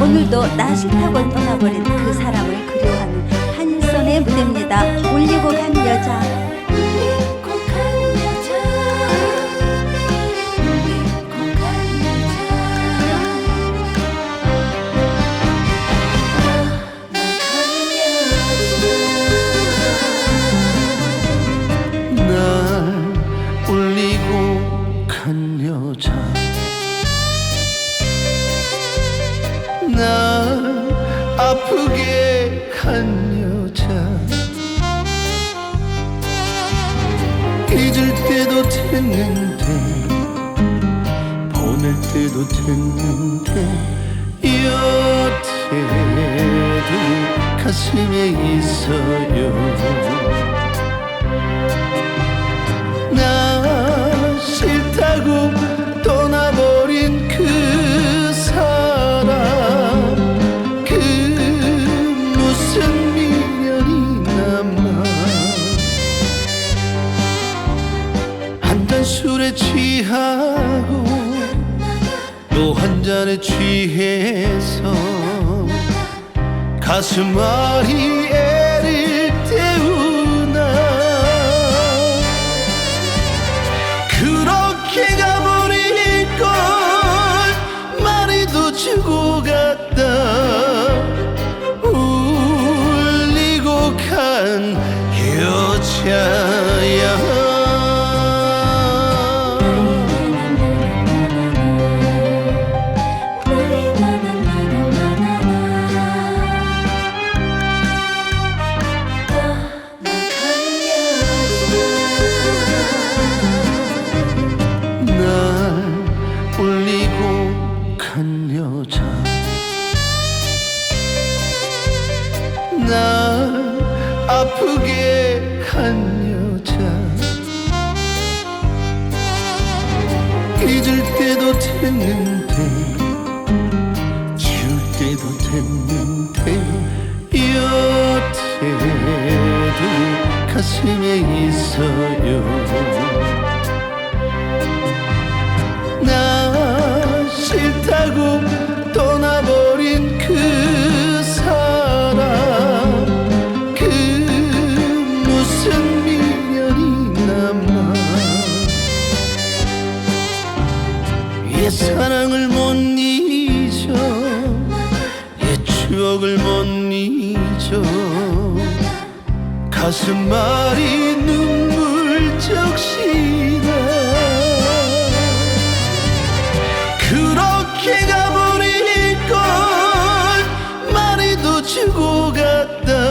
오늘도 나 싫다고 떠나버린 그 사람을 그리워하는 한선의 무대입니다. 울리고 간 여자 날 울리고 간 여자 날 아프게 한 여자. 잊을 때도 됐는데 보낼 때도 됐는데 여태도 가슴에 있어요 취해서 가슴 아리 애 날 아프게 한 여자. 잊을 때도 됐는데 지울 때도 됐는데 여태도 가슴에 있어요 젖은 미련이 남아. 옛 사랑을 못 잊어. 옛 추억을 못 잊어. 가슴 말이 눈물 적시다. 그렇게 가버릴 걸 말이도 주고 갔다.